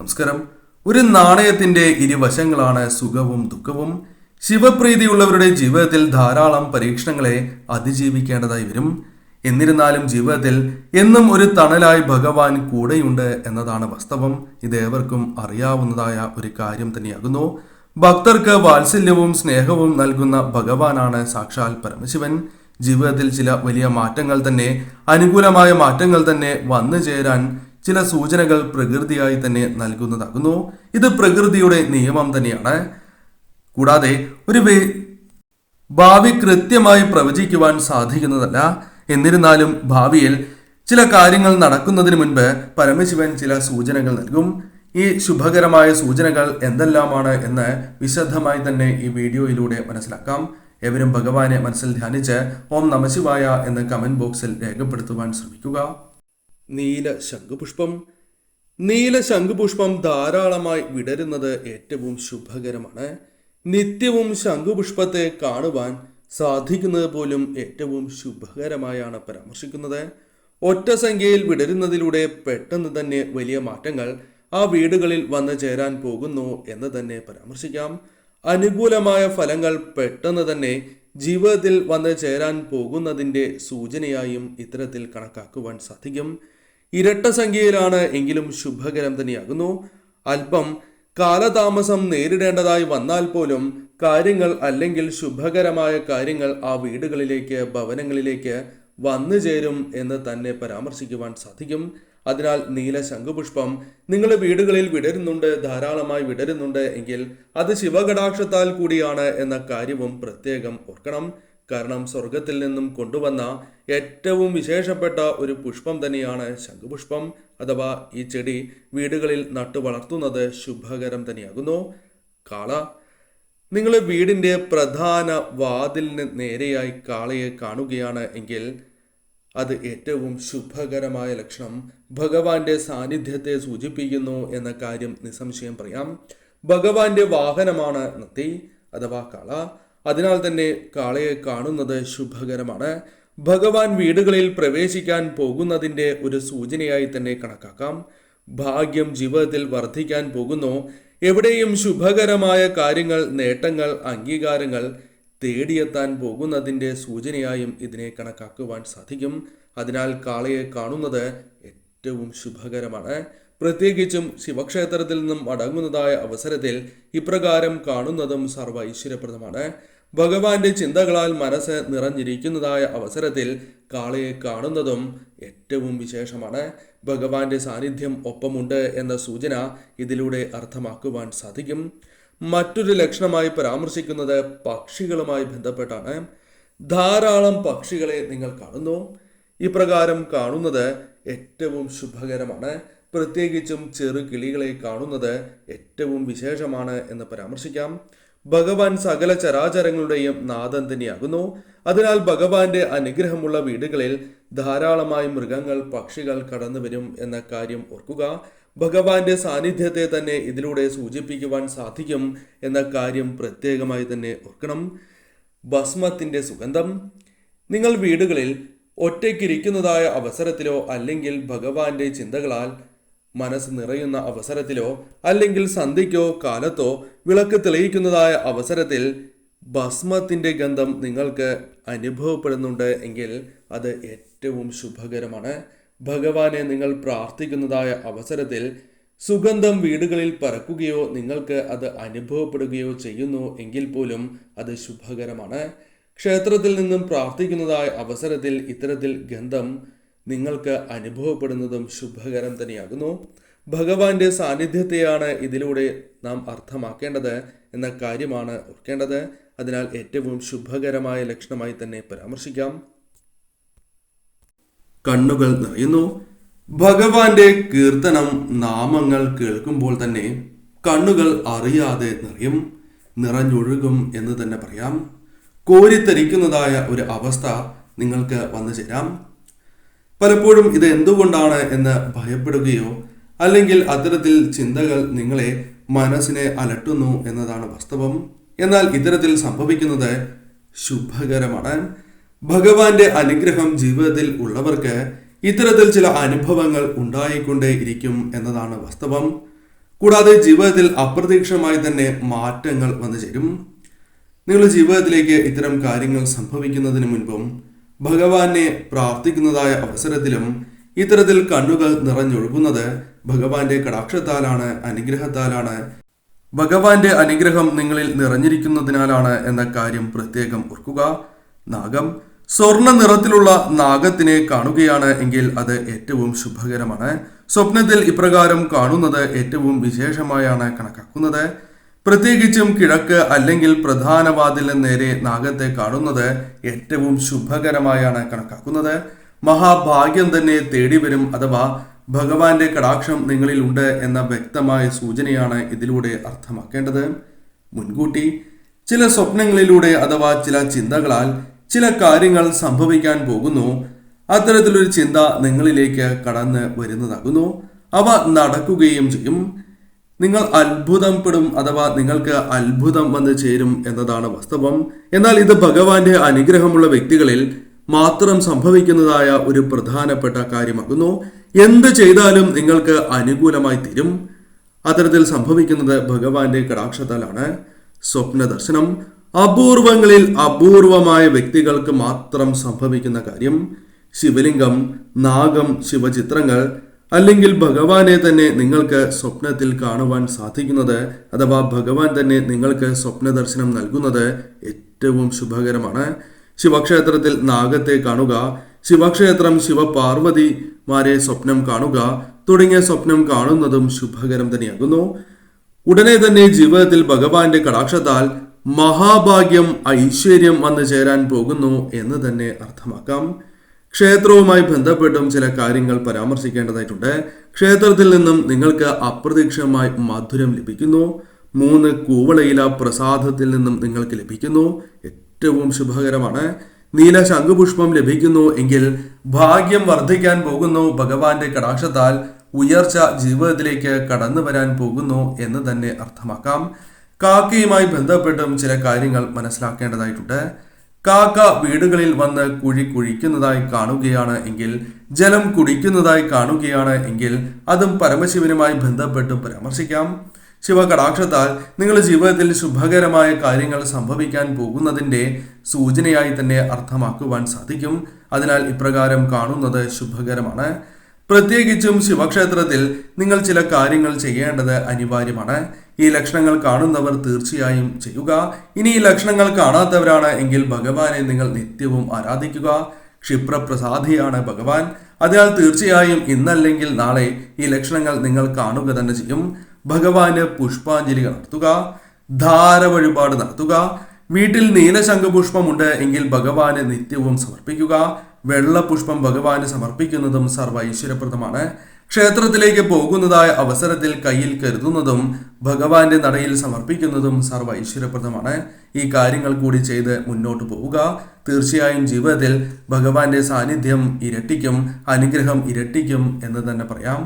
നമസ്കാരം. ഒരു നാണയത്തിന്റെ ഇരുവശങ്ങളാണ് സുഖവും ദുഃഖവും. ശിവപ്രീതിയുള്ളവരുടെ ജീവിതത്തിൽ ധാരാളം പരീക്ഷണങ്ങളെ അതിജീവിക്കേണ്ടതായി വരും. എന്നിരുന്നാലും ജീവിതത്തിൽ എന്നും ഒരു തണലായി ഭഗവാൻ കൂടെയുണ്ട് എന്നതാണ് വാസ്തവം. ഇത് ഏവർക്കും അറിയാവുന്നതായ ഒരു കാര്യം തന്നെയാകുന്നു. ഭക്തർക്ക് വാത്സല്യവും സ്നേഹവും നൽകുന്ന ഭഗവാനാണ് സാക്ഷാൽ പരമശിവൻ. ജീവിതത്തിൽ ചില വലിയ മാറ്റങ്ങൾ തന്നെ അനുകൂലമായ മാറ്റങ്ങൾ തന്നെ വന്നു ചേരാൻ ചില സൂചനകൾ പ്രകൃതിയായി തന്നെ നൽകുന്നതാകുന്നു. ഇത് പ്രകൃതിയുടെ നിയമം തന്നെയാണ്. കൂടാതെ ഒരു ഭാവി കൃത്യമായി പ്രവചിക്കുവാൻ സാധിക്കുന്നതല്ല. എന്നിരുന്നാലും ഭാവിയിൽ ചില കാര്യങ്ങൾ നടക്കുന്നതിന് മുൻപ് പരമശിവൻ ചില സൂചനകൾ നൽകും. ഈ ശുഭകരമായ സൂചനകൾ എന്തെല്ലാമാണ് എന്ന് വിശദമായി തന്നെ ഈ വീഡിയോയിലൂടെ മനസ്സിലാക്കാം. എവരും ഭഗവാനെ മനസ്സിൽ ധ്യാനിച്ച് ഓം നമശിവായ എന്ന് കമന്റ് ബോക്സിൽ രേഖപ്പെടുത്തുവാൻ ശ്രമിക്കുക. നീല ശംഖുപുഷ്പം നീല ശംഖുപുഷ്പം ധാരാളമായി വിടരുന്നത് ഏറ്റവും ശുഭകരമാണ്. നിത്യവും ശംഖുപുഷ്പത്തെ കാണുവാൻ സാധിക്കുന്നത് പോലും ഏറ്റവും ശുഭകരമായാണ് പരാമർശിക്കുന്നത്. ഒറ്റ സംഖ്യയിൽ വിടരുന്നതിലൂടെ പെട്ടെന്ന് തന്നെ വലിയ മാറ്റങ്ങൾ ആ വീടുകളിൽ വന്നു ചേരാൻ പോകുന്നു എന്ന് തന്നെ പരാമർശിക്കാം. അനുകൂലമായ ഫലങ്ങൾ പെട്ടെന്ന് തന്നെ ജീവിതത്തിൽ വന്നു ചേരാൻ പോകുന്നതിന്റെ സൂചനയായും ഇത്തരത്തിൽ കണക്കാക്കുവാൻ സാധിക്കും. ഇരട്ട സംഖ്യയിലാണ് എങ്കിലും ശുഭകരം തന്നെയാകുന്നു. അല്പം കാലതാമസം നേരിടേണ്ടതായി വന്നാൽ പോലും കാര്യങ്ങൾ അല്ലെങ്കിൽ ശുഭകരമായ കാര്യങ്ങൾ ആ വീടുകളിലേക്ക് ഭവനങ്ങളിലേക്ക് വന്നു ചേരും എന്ന് തന്നെ പരാമർശിക്കുവാൻ സാധിക്കും. അതിനാൽ നീല ശംഖുപുഷ്പം നിങ്ങളുടെ വീടുകളിൽ വിടരുന്നുണ്ട് ധാരാളമായി വിടരുന്നുണ്ട് എങ്കിൽ അത് ശിവകടാക്ഷത്താൽ കൂടിയാണ് എന്ന കാര്യവും പ്രത്യേകം ഓർക്കണം. കാരണം സ്വർഗത്തിൽ നിന്നും കൊണ്ടുവന്ന ഏറ്റവും വിശേഷപ്പെട്ട ഒരു പുഷ്പം തന്നെയാണ് ശംഖുപുഷ്പം. അഥവാ ഈ ചെടി വീടുകളിൽ നട്ടു വളർത്തുന്നത് ശുഭകരം തന്നെയാകുന്നു. കാള. നിങ്ങൾ വീടിന്റെ പ്രധാന വാതിലിന് നേരെയായി കാളയെ കാണുകയാണ് എങ്കിൽ അത് ഏറ്റവും ശുഭകരമായ ലക്ഷണം. ഭഗവാന്റെ സാന്നിധ്യത്തെ സൂചിപ്പിക്കുന്നു എന്ന കാര്യം നിസ്സംശയം പറയാം. ഭഗവാന്റെ വാഹനമാണ് നത്തി അഥവാ കാള. അതിനാൽ തന്നെ കാളയെ കാണുന്നത് ശുഭകരമാണ്. ഭഗവാൻ വീടുകളിൽ പ്രവേശിക്കാൻ പോകുന്നതിന്റെ ഒരു സൂചനയായി തന്നെ കണക്കാക്കാം. ഭാഗ്യം ജീവിതത്തിൽ വർദ്ധിക്കാൻ പോകുന്നു. എവിടെയും ശുഭകരമായ കാര്യങ്ങൾ നേട്ടങ്ങൾ അംഗീകാരങ്ങൾ തേടിയെത്താൻ പോകുന്നതിന്റെ സൂചനയായും ഇതിനെ കണക്കാക്കുവാൻ സാധിക്കും. അതിനാൽ കാളയെ കാണുന്നത് ഏറ്റവും ശുഭകരമാണ്. പ്രത്യേകിച്ചും ശിവക്ഷേത്രത്തിൽ നിന്നും അടങ്ങുന്നതായ അവസരത്തിൽ ഇപ്രകാരം കാണുന്നതും സർവ ഐശ്വര്യപ്രദമാണ് ഭഗവാന്റെ ചിന്തകളാൽ മനസ്സ് നിറഞ്ഞിരിക്കുന്നതായ അവസരത്തിൽ കാളയെ കാണുന്നതും ഏറ്റവും വിശേഷമാണ്. ഭഗവാന്റെ സാന്നിധ്യം ഒപ്പമുണ്ട് എന്ന സൂചന ഇതിലൂടെ അർത്ഥമാക്കുവാൻ സാധിക്കും. മറ്റൊരു ലക്ഷണമായി പരാമർശിക്കുന്നത് പക്ഷികളുമായി ബന്ധപ്പെട്ടാണ്. ധാരാളം പക്ഷികളെ നിങ്ങൾ കാണുന്നു. ഇപ്രകാരം കാണുന്നത് ഏറ്റവും ശുഭകരമാണ്. പ്രത്യേകിച്ചും ചെറു കിളികളെ കാണുന്നത് ഏറ്റവും വിശേഷമാണ് എന്ന് പരാമർശിക്കാം. ഭഗവാൻ സകല ചരാചരങ്ങളുടെയും നാദം തന്നെയാകുന്നു. അതിനാൽ ഭഗവാന്റെ അനുഗ്രഹമുള്ള വീടുകളിൽ ധാരാളമായി മൃഗങ്ങൾ പക്ഷികൾ കടന്നു വരും എന്ന കാര്യം ഓർക്കുക. ഭഗവാന്റെ സാന്നിധ്യത്തെ തന്നെ ഇതിലൂടെ സൂചിപ്പിക്കുവാൻ സാധിക്കും എന്ന കാര്യം പ്രത്യേകമായി തന്നെ ഓർക്കണം. ഭസ്മത്തിന്റെ സുഗന്ധം. നിങ്ങൾ വീടുകളിൽ ഒറ്റയ്ക്കിരിക്കുന്നതായ അവസരത്തിലോ അല്ലെങ്കിൽ ഭഗവാന്റെ ചിന്തകളാൽ മനസ്സ് നിറയുന്ന അവസരത്തിലോ അല്ലെങ്കിൽ സന്ധ്യയ്ക്കോ കാലത്തോ വിളക്ക് തെളിയിക്കുന്നതായ അവസരത്തിൽ ഭസ്മത്തിന്റെ ഗന്ധം നിങ്ങൾക്ക് അനുഭവപ്പെടുന്നുണ്ട് എങ്കിൽ അത് ഏറ്റവും ശുഭകരമാണ്. ഭഗവാനെ നിങ്ങൾ പ്രാർത്ഥിക്കുന്നതായ അവസരത്തിൽ സുഗന്ധം വീടുകളിൽ പറക്കുകയോ നിങ്ങൾക്ക് അത് അനുഭവപ്പെടുകയോ ചെയ്യുന്നു എങ്കിൽ പോലും അത് ശുഭകരമാണ്. ക്ഷേത്രത്തിൽ നിന്നും പ്രാർത്ഥിക്കുന്നതായ അവസരത്തിൽ ഇത്തരത്തിൽ ഗന്ധം നിങ്ങൾക്ക് അനുഭവപ്പെടുന്നതും ശുഭകരം തന്നെയാകുന്നു. ഭഗവാന്റെ സാന്നിധ്യത്തെയാണ് ഇതിലൂടെ നാം അർത്ഥമാക്കേണ്ടത് എന്ന കാര്യമാണ് ഓർക്കേണ്ടത്. അതിനാൽ ഏറ്റവും ശുഭകരമായ ലക്ഷണമായി തന്നെ പരാമർശിക്കാം. കണ്ണുകൾ നിറയുന്നു. ഭഗവാന്റെ കീർത്തനം നാമങ്ങൾ കേൾക്കുമ്പോൾ തന്നെ കണ്ണുകൾ അറിയാതെ നിറയും നിറഞ്ഞൊഴുകും എന്ന് തന്നെ പറയാം. കോരിത്തരിക്കുന്നതായ ഒരു അവസ്ഥ നിങ്ങൾക്ക് വന്നു ചേരാം പലപ്പോഴും ഇത് എന്തുകൊണ്ടാണ് എന്ന് ഭയപ്പെടുകയോ അല്ലെങ്കിൽ അത്തരത്തിൽ ചിന്തകൾ നിങ്ങളെ മനസ്സിനെ അലട്ടുന്നു എന്നതാണ് വാസ്തവം. എന്നാൽ ഇത്തരത്തിൽ സംഭവിക്കുന്നത് ശുഭകരമാണ്. ഭഗവാന്റെ അനുഗ്രഹം ജീവിതത്തിൽ ഉള്ളവർക്ക് ഇത്തരത്തിൽ ചില അനുഭവങ്ങൾ ഉണ്ടായിക്കൊണ്ടേ ഇരിക്കും എന്നതാണ് വാസ്തവം. കൂടാതെ ജീവിതത്തിൽ അപ്രതീക്ഷമായി തന്നെ മാറ്റങ്ങൾ വന്നു ചേരും. നിങ്ങളുടെ ജീവിതത്തിലേക്ക് ഇത്തരം കാര്യങ്ങൾ സംഭവിക്കുന്നതിന് മുൻപും ഭഗവാനെ പ്രാർത്ഥിക്കുന്നതായ അവസരത്തിലും ഇത്തരത്തിൽ കണ്ണുകൾ നിറഞ്ഞൊഴുകുന്നത് ഭഗവാന്റെ കടാക്ഷത്താലാണ് അനുഗ്രഹത്താലാണ്. ഭഗവാന്റെ അനുഗ്രഹം നിങ്ങളിൽ നിറഞ്ഞിരിക്കുന്നതിനാലാണ് എന്ന കാര്യം പ്രത്യേകം ഓർക്കുക. നാഗം സ്വർണ നിറത്തിലുള്ള നാഗത്തിനെ കാണുകയാണ് എങ്കിൽ അത് ഏറ്റവും ശുഭകരമാണ്. സ്വപ്നത്തിൽ ഇപ്രകാരം കാണുന്നത് ഏറ്റവും വിശേഷമായാണ് കണക്കാക്കുന്നത്. പ്രത്യേകിച്ചും കിഴക്ക് അല്ലെങ്കിൽ പ്രധാന വാതിലിന് നേരെ നാഗത്തെ കാണുന്നത് ഏറ്റവും ശുഭകരമായാണ് കണക്കാക്കുന്നത്. മഹാഭാഗ്യം തന്നെ തേടി വരും അഥവാ ഭഗവാന്റെ കടാക്ഷം നിങ്ങളിൽ ഉണ്ട് എന്ന വ്യക്തമായ സൂചനയാണ് ഇതിലൂടെ അർത്ഥമാക്കേണ്ടത്. മുൻകൂട്ടി ചില സ്വപ്നങ്ങളിലൂടെ അഥവാ ചില ചിന്തകളാൽ ചില കാര്യങ്ങൾ സംഭവിക്കാൻ പോകുന്നു. അത്തരത്തിലൊരു ചിന്ത നിങ്ങളിലേക്ക് കടന്ന് വരുന്നതാകുന്നു. അവ നടക്കുകയും ചെയ്യും. നിങ്ങൾ അത്ഭുതപ്പെടും അഥവാ നിങ്ങൾക്ക് അത്ഭുതം വന്ന് ചേരും എന്നതാണ് വാസ്തവം. എന്നാൽ ഇത് ഭഗവാന്റെ അനുഗ്രഹമുള്ള വ്യക്തികളിൽ മാത്രം സംഭവിക്കുന്നതായ ഒരു പ്രധാനപ്പെട്ട കാര്യമാകുന്നു. എന്ത് ചെയ്താലും നിങ്ങൾക്ക് അനുകൂലമായി തീരും. അത്തരത്തിൽ സംഭവിക്കുന്നത് ഭഗവാന്റെ കടാക്ഷത്താലാണ്. സ്വപ്ന ദർശനം അപൂർവങ്ങളിൽ അപൂർവമായ വ്യക്തികൾക്ക് മാത്രം സംഭവിക്കുന്ന കാര്യം. ശിവലിംഗം നാഗം ശിവചിത്രങ്ങൾ അല്ലെങ്കിൽ ഭഗവാനെ തന്നെ നിങ്ങൾക്ക് സ്വപ്നത്തിൽ കാണുവാൻ സാധിക്കുന്നത് അഥവാ ഭഗവാൻ തന്നെ നിങ്ങൾക്ക് സ്വപ്ന ദർശനം നൽകുന്നത് ഏറ്റവും ശുഭകരമാണ്. ശിവക്ഷേത്രത്തിൽ നാഗത്തെ കാണുക ശിവക്ഷേത്രം ശിവപാർവതിമാരെ സ്വപ്നം കാണുക തുടങ്ങിയ സ്വപ്നം കാണുന്നതും ശുഭകരം തന്നെയാകുന്നു. ഉടനെ തന്നെ ജീവിതത്തിൽ ഭഗവാന്റെ കടാക്ഷത്താൽ മഹാഭാഗ്യം ഐശ്വര്യം വന്നു ചേരാൻ പോകുന്നു എന്ന് തന്നെ അർത്ഥമാക്കാം. ക്ഷേത്രവുമായി ബന്ധപ്പെട്ടും ചില കാര്യങ്ങൾ പരാമർശിക്കേണ്ടതായിട്ടുണ്ട്. ക്ഷേത്രത്തിൽ നിന്നും നിങ്ങൾക്ക് അപ്രതീക്ഷിതമായി മധുരം ലഭിക്കുന്നു. മൂന്ന് കൂവളയില പ്രസാദത്തിൽ നിന്നും നിങ്ങൾക്ക് ലഭിക്കുന്നു. ഏറ്റവും ശുഭകരമാണ്. നീല ശംഖുപുഷ്പം ലഭിക്കുന്നു എങ്കിൽ ഭാഗ്യം വർദ്ധിക്കാൻ പോകുന്നു. ഭഗവാന്റെ കടാക്ഷത്താൽ ഉയർച്ച ജീവിതത്തിലേക്ക് കടന്നു വരാൻ പോകുന്നു എന്ന് തന്നെ അർത്ഥമാക്കാം. കാക്കയുമായി ബന്ധപ്പെട്ടും ചില കാര്യങ്ങൾ മനസ്സിലാക്കേണ്ടതായിട്ടുണ്ട്. കാക്ക വീടുകളിൽ വന്ന് കുഴി കുഴിക്കുന്നതായി കാണുകയാണ് എങ്കിൽ ജലം കുടിക്കുന്നതായി കാണുകയാണ് എങ്കിൽ അതും പരമശിവനുമായി ബന്ധപ്പെട്ട് പരാമർശിക്കാം. ശിവകടാക്ഷത്താൽ നിങ്ങളുടെ ജീവിതത്തിൽ ശുഭകരമായ കാര്യങ്ങൾ സംഭവിക്കാൻ പോകുന്നതിന്റെ സൂചനയായി തന്നെ അർത്ഥമാക്കുവാൻ സാധിക്കും. അതിനാൽ ഇപ്രകാരം കാണുന്നത് ശുഭകരമാണ്. പ്രത്യേകിച്ചും ശിവക്ഷേത്രത്തിൽ നിങ്ങൾ ചില കാര്യങ്ങൾ ചെയ്യേണ്ടത് അനിവാര്യമാണ്. ഈ ലക്ഷണങ്ങൾ കാണുന്നവർ തീർച്ചയായും ചെയ്യുക. ഇനി ഈ ലക്ഷണങ്ങൾ കാണാത്തവരാണ് എങ്കിൽ ഭഗവാനെ നിങ്ങൾ നിത്യവും ആരാധിക്കുക. ക്ഷിപ്രപ്രസാദിയാണ് ഭഗവാൻ. അതിനാൽ തീർച്ചയായും ഇന്നല്ലെങ്കിൽ നാളെ ഈ ലക്ഷണങ്ങൾ നിങ്ങൾ കാണുക തന്നെ ചെയ്യും. ഭഗവാന് പുഷ്പാഞ്ജലികൾ നടത്തുക. ധാര വഴിപാട് നടത്തുക. വീട്ടിൽ നീലശംഖപുഷ്പമുണ്ട് എങ്കിൽ ഭഗവാന് നിത്യവും സമർപ്പിക്കുക. വെള്ളപുഷ്പം ഭഗവാന് സമർപ്പിക്കുന്നതും സർവ ഐശ്വര്യപ്രദമാണ് ക്ഷേത്രത്തിലേക്ക് പോകുന്നതായ അവസരത്തിൽ കയ്യിൽ കരുതുന്നതും ഭഗവാന്റെ നടയിൽ സമർപ്പിക്കുന്നതും സർവ ഐശ്വര്യപ്രദമാണ് ഈ കാര്യങ്ങൾ കൂടി ചെയ്ത് മുന്നോട്ട് പോവുക. തീർച്ചയായും ജീവിതത്തിൽ ഭഗവാന്റെ സാന്നിധ്യം ഇരട്ടിക്കും അനുഗ്രഹം ഇരട്ടിക്കും എന്ന് തന്നെ പറയാം.